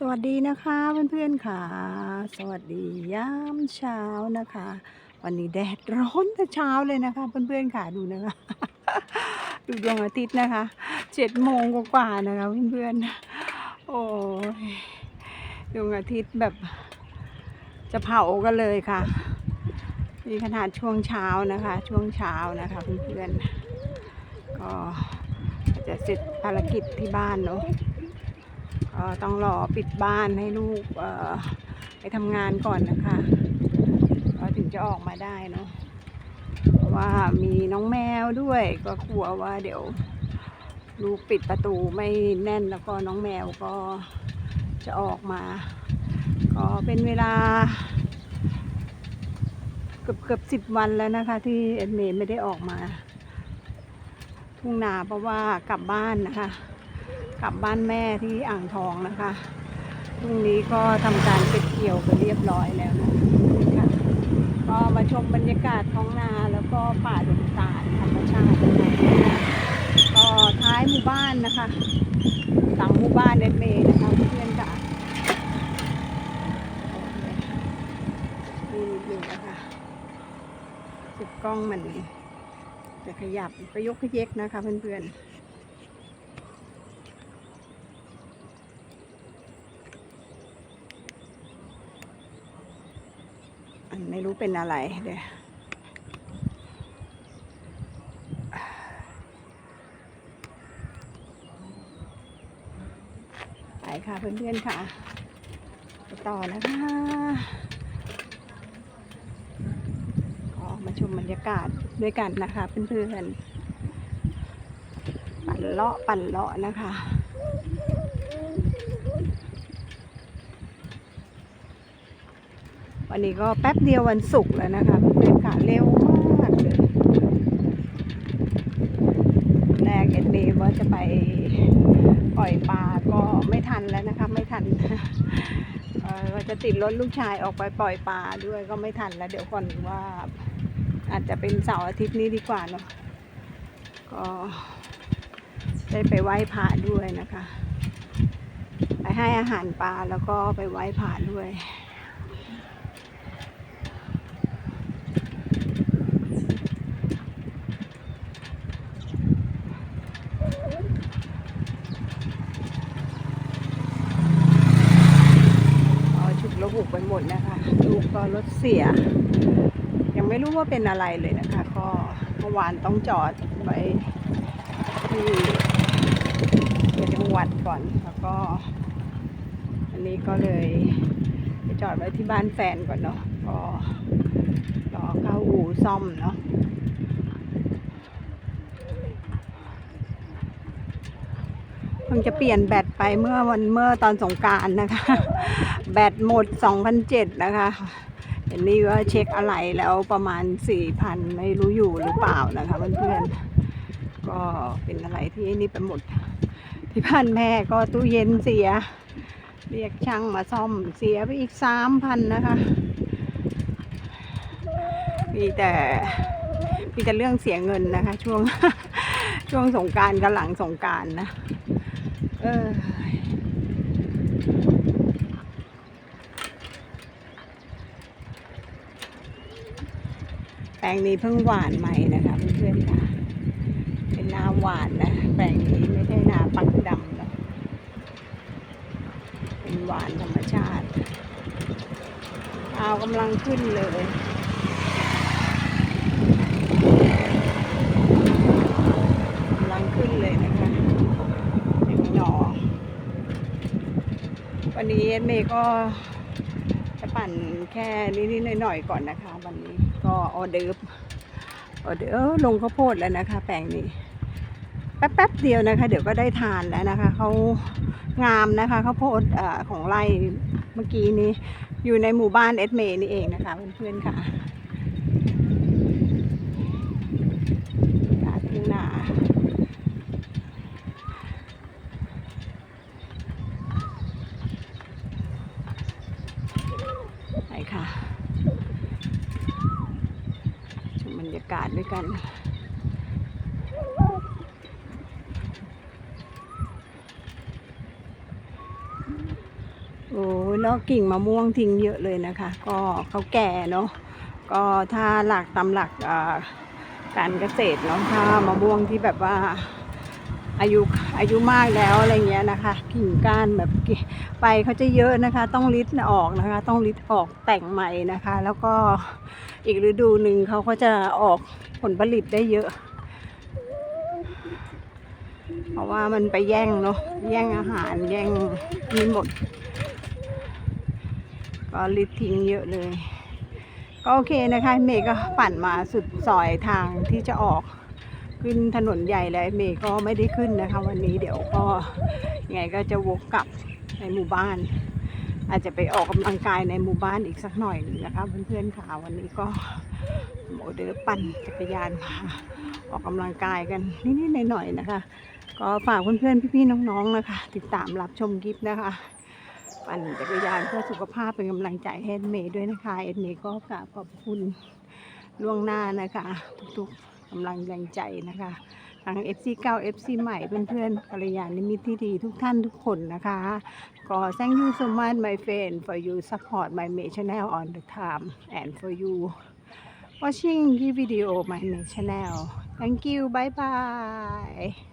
สวัสดีนะคะเพื่อนๆค่ะ สวัสดียามเช้านะคะ วันนี้แดดร้อนแต่เช้าเลยนะคะเพื่อนๆค่ะดูนะคะ ดูดวงอาทิตย์นะคะเจ็ดโมงกว่าๆนะคะเพื่อนๆโอ้ยดวงอาทิตย์แบบ จะเผากันเลยค่ะมีขนาดช่วงเช้านะคะ ช่วงเช้านะคะเพื่อนๆก็จะเสร็จภารกิจที่บ้านเนาะ ต้องรอปิดบ้านให้ลูกไปทำงานก่อนนะคะก็ถึงจะออกมาได้เนาะเพราะว่ามีน้องแมวด้วยก็กลัวว่าเดี๋ยวลูกปิดประตูไม่แน่นแล้วก็น้องแมวก็จะออกมา ก็เป็นเวลา เกือบเกือบสิบวันแล้วนะคะ ที่เอ็ดเมย์ไม่ได้ออกมา ทุ่งนาเพราะว่ากลับบ้านนะคะ กลับบ้านแม่ที่อ่างทองนะคะพรุ่งนี้ก็ทำการเก็บเกี่ยวไปเรียบร้อยแล้วนะคะก็มาชมบรรยากาศท้องนาแล้วก็ป่าดงตาลธรรมชาตินะคะก็ท้ายหมู่บ้านนะคะหลังหมู่บ้านเดนเมย์นะคะเพื่อนๆค่ะนี่นิดนึงนะคะจุดกล้องมันจะขยับก็ยกขยเยกนะคะเพื่อนๆ อัน ไม่รู้เป็นอะไรเดี๋ยวไปค่ะเพื่อนๆค่ะไปต่อนะคะก็มาชมบรรยากาศด้วยกันนะคะเพื่อนๆปั่นเลาะปั่นเลาะนะคะ วันนี้ก็แป๊บเดียววันศุกร์แล้วนะคะเพื่อนๆค่ะเร็วมากเลยแรกเอ็ดเมย์ว่าจะไปปล่อยปลาก็ไม่ทันแล้วนะคะ ไม่ทันเอ่อว่าจะติดรถลูกชายออกไปปล่อยปลาด้วยก็ไม่ทันแล้วเดี๋ยวก่อนว่าอาจจะเป็นเสาร์อาทิตย์นี้ดีกว่าเนาะก็ได้ไปไหว้พระด้วยนะคะ ไปให้อาหารปลาแล้วก็ไปไหว้พระด้วย อ๋อฉุกระหุกไปหมดนะคะ ลูกก็รถ เสีย ยังไม่รู้ว่าเป็นอะไรเลยนะคะ ก็เมื่อวานต้องจอดไว้ที่จังหวัดก่อนแล้วก็ อันนี้ก็เลยไปจอดไว้ที่บ้านแฟนก่อนเนาะก็รอเข้าอู่ซ่อมเนาะเพิ่งจะเปลี่ยนแบตไปเมื่อวันเมื่อตอนสงการนะคะ แบตหมด 2,007 นะคะ เห็นนี่ว่าเช็คอะไรแล้วประมาณ4,000ไม่รู้อยู่หรือเปล่านะคะเพื่อนๆก็เป็นอะไรที่นี่ไปหมด ที่บ้านแม่ก็ตู้เย็นเสีย เรียกช่างมาซ่อมเสียไปอีก3,000นนะคะ มีแต่มีแต่เรื่องเสียเงินนะคะ ช่วงช่วงสงการกับหลังสงการนะ เออ แปลงนี้เพิ่งหวานใหม่นะคะเพื่อนๆค่ะ เป็นนาหวานนะ แปลงนี้ไม่ใช่นาปักดำนะเป็นหวานธรรมชาติข้าวกำลังขึ้นเลยกำลังขึ้นเลยนะคะยังหนอวันนี้เอสเมย์ก็จะปั่นแค่นิดๆหน่อยๆก่อนนะคะ วันนี้ ก็ออเดิร์ฟออเดิร์ฟลงข้าวโพดแล้วนะคะ แปลงนี้ แป๊บๆเดียวนะคะ เดี๋ยวก็ได้ทานแล้วนะคะเขางามนะคะข้าวโพดอของไร่เมื่อกี้นี้อยู่ในหมู่บ้านเอสเมนี่เองนะคะเพื่อนๆค่ะการทุ่งนา ไปค่ะชมบ รยากาศด้วยกัน โอ้ยแล้วกิ่งมะม่วงทิ้งเยอะเลยนะคะ ก็เขาแก่เนาะก็ถ้าหลักตำหลักการเกษตรเนาะถ้ามะม่วงที่แบบว่า อายุอายุมากแล้วอะไรเงี้ยนะคะ กิ่งก้านแบบกิ่งใบเขาจะเยอะนะคะ ต้องริดออกนะคะ ต้องริดออกแต่งใหม่นะคะ แล้วก็อีกฤดูหนึ่งเขาก็จะออกผลผลิตได้เยอะ เพราะว่ามันไปแย่งเนาะแย่งอาหารแย่งนี่หมด ก็ริดทิ้งเยอะเลยก็โอเคนะคะเมย์ก็ปั่นมาสุดซอยทางที่จะออก ขึ้นถนนใหญ่แล้วเมย์ก็ไม่ได้ขึ้นนะคะ วันนี้เดี๋ยวก็ยังไงก็จะวกกลับในหมู่บ้าน อาจจะไปออกกำลังกายในหมู่บ้านอีกสักหน่อยนึงนะคะเพื่อนๆค่ะวันนี้ก็โมเดลปั่นจักรยานมาออกกำลังกายกันนิดๆหน่อยๆนะคะ ก็ฝากเพื่อนๆพี่ๆน้องๆนะคะ ติดตามรับชมคลิปนะคะปั่นจักรยานเพื่อสุขภาพเป็นกำลังใจให้เอ็ดเมย์ด้วยนะคะเอ็ดเมย์ก็กราบขอบคุณล่วงหน้านะคะ ทุกๆ กำลังแรงใจนะคะทั้ง FC เก่า FC ใหม่เพื่อนๆกัลยาณมิตรที่ดีทุกท่านทุกคนนะคะก็ thank you so much my fan for you support my m a channel on the time and for you watching the video my May channel thank you bye bye